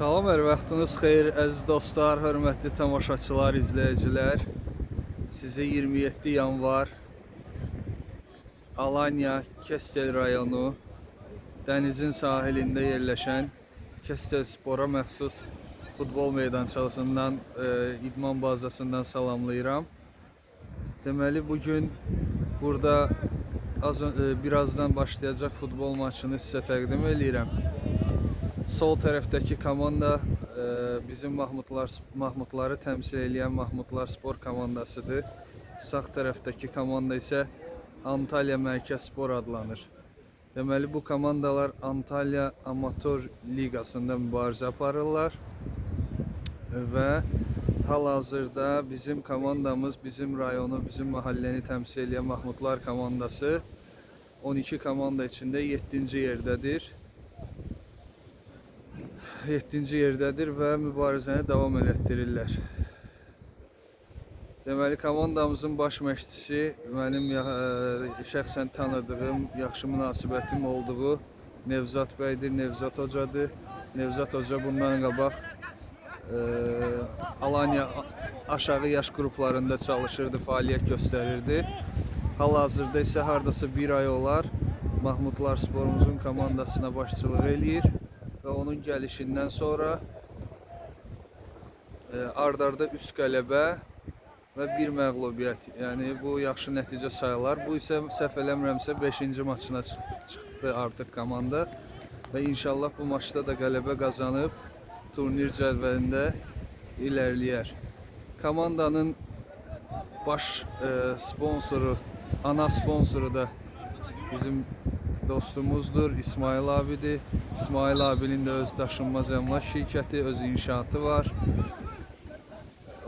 Salam, hər vaxtınız xeyir əziz dostlar, hörmətli tamaşaçılar, izləyicilər. Sizi 27 yanvar Alanya Kestel rayonu dənizin sahilində yerləşən Kestel Spora məxsus futbol meydançasından, e, idman bazasından salamlayıram. Deməli bu gün burada az e, birazdan başlayacaq futbol maçını sizə təqdim eləyirəm. Sol tərəfdəki komanda e, bizim Mahmudlar Mahmudları təmsil edən Mahmudlar Spor komandasıdır. Sağ tərəfdəki komanda isə Antalya Mərkəz Spor adlanır. Deməli bu komandalar Antalya Amatör Liqasında mübarizə aparırlar və hal-hazırda bizim komandamız, bizim rayonu, bizim mahəlləni təmsil edən Mahmudlar komandası 12 komanda içində 7-ci yerdədir. 7-ci yerdədir və mübarizəni davam elətdirirlər. Deməli komandamızın baş məşqçisi mənim ə, şəxsən tanıdığım, yaxşı münasibətim olduğu Nevzat bəydir, Nevzat hocadır. Nevzat hoca bundan qabaq ə, Alanya a- aşağı yaş qruplarında çalışırdı, fəaliyyət göstərirdi. Hal-hazırda isə hardasa bir ay olar Mahmudlar Sporumuzun komandasına başçılıq eləyir və onun gəlişindən sonra e, ard-arda 3 qələbə və 1 məğlubiyyət. Yəni bu yaxşı nəticə sayılar. Bu isə səhv eləmirəmsə 5-ci maçına çıxdı, çıxdı artıq komanda və inşallah bu maçda da qələbə qazanıb turnir cədvəlində irəliləyər. Komandanın baş e, sponsoru, ana sponsoru da bizim dostumuzdur, İsmail abidir. İsmail abinin de öz daşınmaz emlak şirkəti, öz inşaatı var.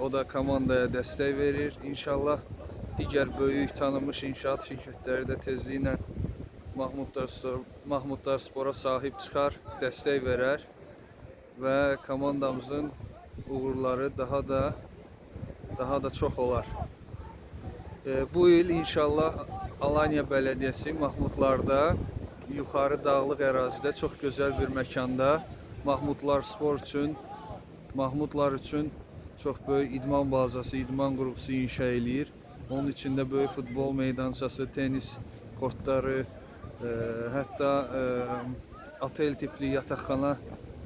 O da komandaya dəstək verir. İnşallah digər böyük tanınmış inşaat şirkətləri də tezliklə Mahmudlar Mahmudlar Spora sahib çıxar, dəstək verər və komandamızın uğurları daha da daha da çox olar. E, bu il inşallah Alanya Belediyesi Mahmudlarda yuxarı dağlıq ərazidə çox gözəl bir məkanda Mahmudlar Spor üçün Mahmudlar üçün çox böyük idman bazası, idman qurğusu inşa eləyir. Onun içində böyük futbol meydançası, tenis kortları, e, hətta e, otel tipli yataqxana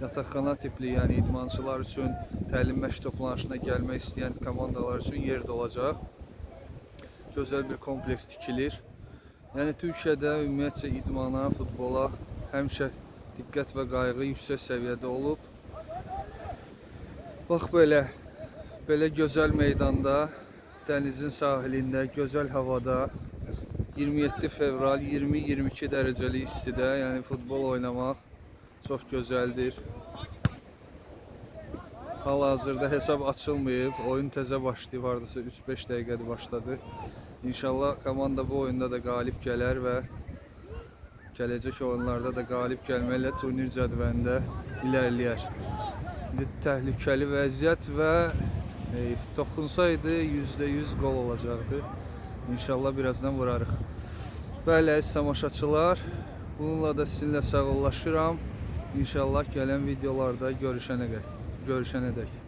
yataqxana tipli, yəni idmançılar üçün təlim məşq toplanışına gəlmək istəyən komandalar üçün yer də olacaq gözəl bir kompleks tikilir. Yəni Türkiyədə ümumiyyətcə idmana, futbola həmişə diqqət və qayğı yüksək səviyyədə olub. Bax belə belə gözəl meydanda, dənizin sahilində, gözəl havada 27 fevral 20-22 dərəcəli istidə, yəni futbol oynamaq çox gözəldir. Hal-hazırda hesab açılmayıb, oyun təzə başlayıb, hardasa 3-5 dəqiqədir başladı. İnşallah komanda bu oyunda da qalib gələr və gələcək oyunlarda da qalib gəlməklə turnir cədvəlində irəliləyər. İndi təhlükəli vəziyyət və e, toxunsaydı %100 gol olacaqdı. İnşallah birazdan vurarıq. Bəli, əziz tamaşaçılar, bununla da sizinlə sağollaşıram. İnşallah gələn videolarda görüşənə qədər. Görüşənə dək.